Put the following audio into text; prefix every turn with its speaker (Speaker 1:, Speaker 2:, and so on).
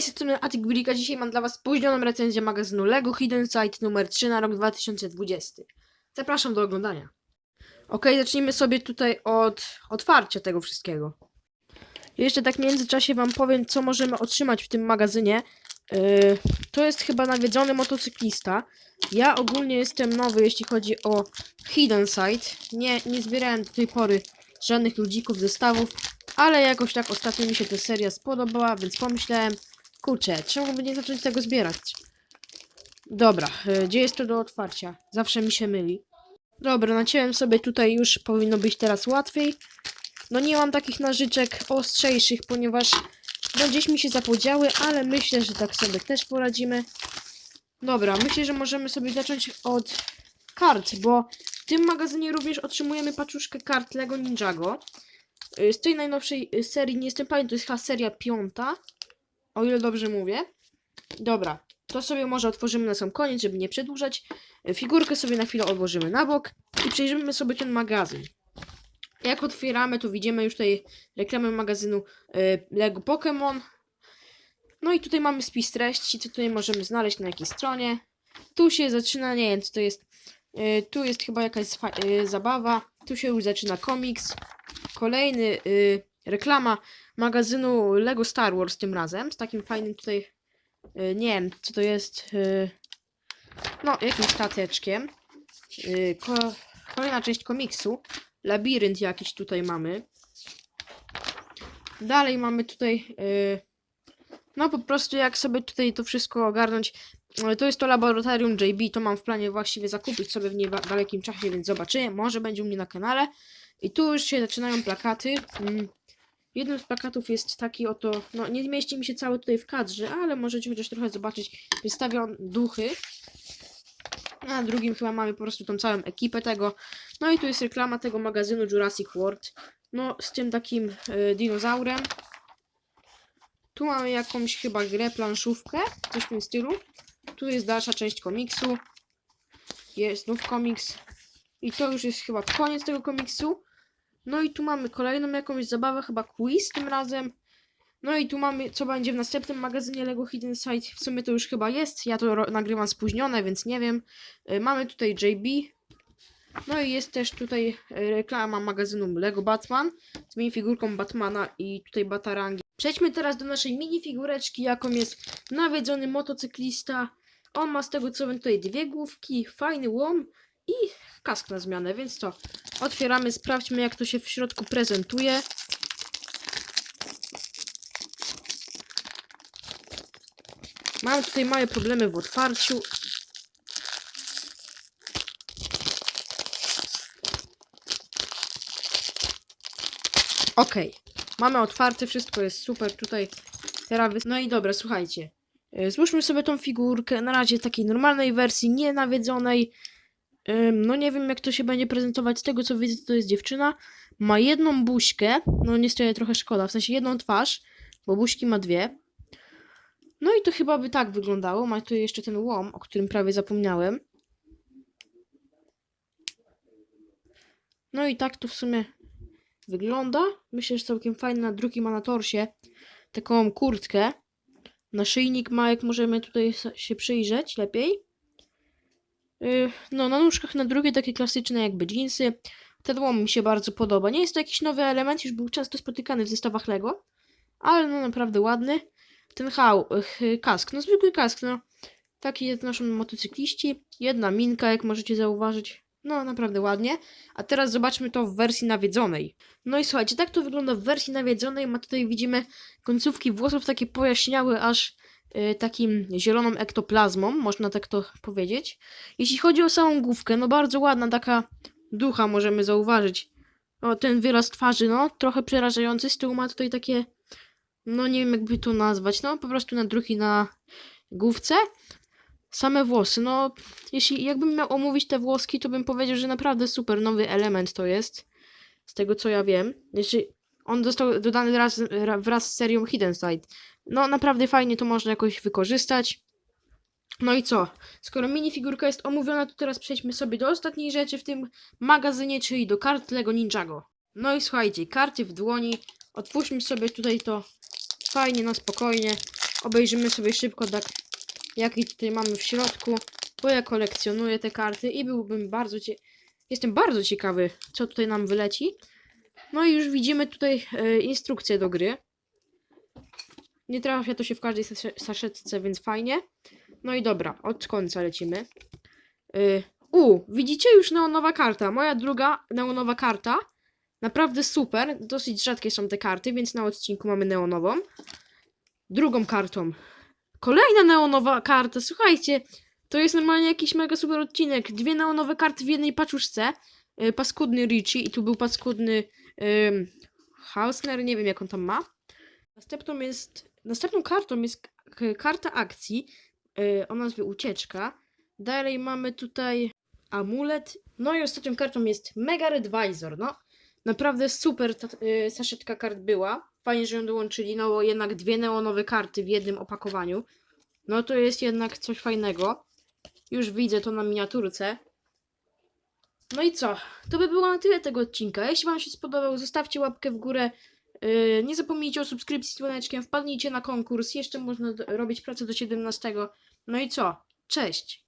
Speaker 1: Hej, z strony Attic Brika. Dzisiaj mam dla Was spóźnioną recenzję magazynu LEGO Hidden Site numer 3 na rok 2020. Zapraszam do oglądania. Ok, zacznijmy sobie tutaj od otwarcia tego wszystkiego. Jeszcze tak w międzyczasie Wam powiem, co możemy otrzymać w tym magazynie. Yy, to jest chyba nawiedzony motocyklista. Ja ogólnie jestem nowy, jeśli chodzi o Hidden Site. Nie, nie zbierałem do tej pory żadnych ludzików, zestawów, ale jakoś tak ostatnio mi się ta seria spodobała, więc pomyślałem, kurczę, czemu by nie zacząć tego zbierać? Dobra, y, gdzie jest to do otwarcia? Zawsze mi się myli. Dobra, naciąłem sobie tutaj już, powinno być teraz łatwiej. No nie mam takich nażyczek ostrzejszych, ponieważ no gdzieś mi się zapodziały, ale myślę, że tak sobie też poradzimy. Dobra, myślę, że możemy sobie zacząć od kart, bo w tym magazynie również otrzymujemy paczuszkę kart Lego Ninjago. Y, Z tej najnowszej serii, nie jestem pewien, to jest chyba seria piąta, o ile dobrze mówię. Dobra, to sobie może otworzymy na sam koniec, żeby nie przedłużać. Y, Figurkę sobie na chwilę odłożymy na bok i przejrzymy sobie ten magazyn. Jak otwieramy, to widzimy już tutaj reklamę magazynu y, Lego Pokémon. No i tutaj mamy spis treści, co tutaj możemy znaleźć na jakiej stronie. Tu się zaczyna, nie wiem co to jest. Y, tu jest chyba jakaś zabawa. Tu się już zaczyna komiks. Kolejny y, reklama magazynu Lego Star Wars tym razem. Z takim fajnym tutaj. Y, nie wiem co to jest. Y, no, jakimś stateczkiem. Ko- kolejna część komiksu. Labirynt jakiś tutaj mamy. Dalej mamy tutaj. no po prostu jak sobie tutaj to wszystko ogarnąć. To jest to laboratorium JB, to mam w planie właściwie zakupić sobie w niedalekim czasie, więc zobaczymy. Może będzie u mnie na kanale. I tu już się zaczynają plakaty. Jednym z plakatów jest taki oto, no nie mieści mi się cały tutaj w kadrze, ale możecie chociaż trochę zobaczyć. Wystawią duchy. A na drugim chyba mamy po prostu tą całą ekipę tego. No i tu jest reklama tego magazynu Jurassic World. No z tym takim y, dinozaurem. Tu mamy jakąś chyba grę, planszówkę, coś w tym stylu. Tu jest dalsza część komiksu. Jest znów komiks. I to już jest chyba koniec tego komiksu. No i tu mamy kolejną jakąś zabawę, chyba quiz tym razem. No i tu mamy, co będzie w następnym magazynie LEGO Hidden Site. W sumie to już chyba jest. Ja to nagrywam spóźnione, więc nie wiem. Y, Mamy tutaj JB. No i jest też tutaj y, reklama magazynu LEGO Batman z minifigurką Batmana i tutaj Batarangi. Przejdźmy teraz do naszej minifigureczki, jaką jest nawiedzony motocyklista. On ma z tego co wiem tutaj dwie główki, fajny łom i kask na zmianę, więc to otwieramy, sprawdźmy jak to się w środku prezentuje. Mam tutaj małe problemy w otwarciu. Okej, mamy otwarte, wszystko jest super tutaj. Teraz. No i dobra, słuchajcie. E, Złóżmy sobie tą figurkę na razie takiej normalnej wersji, nie nawiedzonej. Ym, No nie wiem jak to się będzie prezentować. Z tego co widzę to jest dziewczyna. Ma jedną buźkę. No niestety trochę szkoda. W sensie jedną twarz. Bo buźki ma dwie. No i to chyba by tak wyglądało. Ma tu jeszcze ten łom, o którym prawie zapomniałem. No i tak to w sumie wygląda. Myślę, że całkiem fajny. Na drugi ma na torsie taką kurtkę. Naszyjnik ma, jak możemy tutaj się przyjrzeć lepiej. Yy, No, na nóżkach na drugie takie klasyczne jakby jeansy. Ten łom mi się bardzo podoba. Nie jest to jakiś nowy element, już był często spotykany w zestawach Lego. Ale no naprawdę ładny. Ten hał, kask, no zwykły kask, no. Taki noszą motocykliści. Jedna minka, jak możecie zauważyć. No, naprawdę ładnie. A teraz zobaczmy to w wersji nawiedzonej. No i słuchajcie, tak to wygląda w wersji nawiedzonej. Ma tutaj, widzimy, końcówki włosów takie pojaśniały aż takim zieloną ektoplazmą, można tak to powiedzieć. Jeśli chodzi o samą główkę, no bardzo ładna taka ducha możemy zauważyć. O, ten wyraz twarzy, no, trochę przerażający. Z tyłu ma tutaj takie, no nie wiem jakby to nazwać, no po prostu na drugi na główce. Same włosy, no jeśli jakbym miał omówić te włoski, to bym powiedział, że naprawdę super nowy element to jest. Z tego co ja wiem. Jeśli on został dodany raz, ra- wraz z serią Hidden Side. No naprawdę fajnie to można jakoś wykorzystać. No i co? Skoro minifigurka jest omówiona, to teraz przejdźmy sobie do ostatniej rzeczy w tym magazynie, czyli do kart Lego Ninjago. No i słuchajcie, karty w dłoni. Otwórzmy sobie tutaj to fajnie, na spokojnie. obejrzymy sobie szybko, tak, jaki tutaj mamy w środku, bo ja kolekcjonuję te karty i byłbym bardzo cie... Jestem bardzo ciekawy, co tutaj nam wyleci. No i już widzimy tutaj e, instrukcję do gry. Nie trafia to się w każdej sasze- saszetce, więc fajnie. No i dobra, od końca lecimy. Y, U, widzicie już neonowa karta. Moja druga neonowa karta. Naprawdę super. Dosyć rzadkie są te karty, więc na odcinku mamy neonową. Drugą kartą. Kolejna neonowa karta. Słuchajcie, to jest normalnie jakiś mega super odcinek. Dwie neonowe karty w jednej paczuszce. Y, paskudny Richie i tu był paskudny ym, Hausner, nie wiem jak on tam ma. Następną jest, następną kartą jest karta akcji y, o nazwie Ucieczka. Dalej mamy tutaj amulet. No i ostatnią kartą jest Mega Advisor. No, naprawdę super ta y, saszetka kart była. Fajnie, że ją dołączyli, no bo jednak dwie neonowe karty w jednym opakowaniu. No to jest jednak coś fajnego. Już widzę to na miniaturce. No i co? To by było na tyle tego odcinka. Jeśli Wam się spodobał, zostawcie łapkę w górę. Yy, nie zapomnijcie o subskrypcji z dzwoneczkiem, wpadnijcie na konkurs. Jeszcze można robić pracę do 17. No i co? Cześć!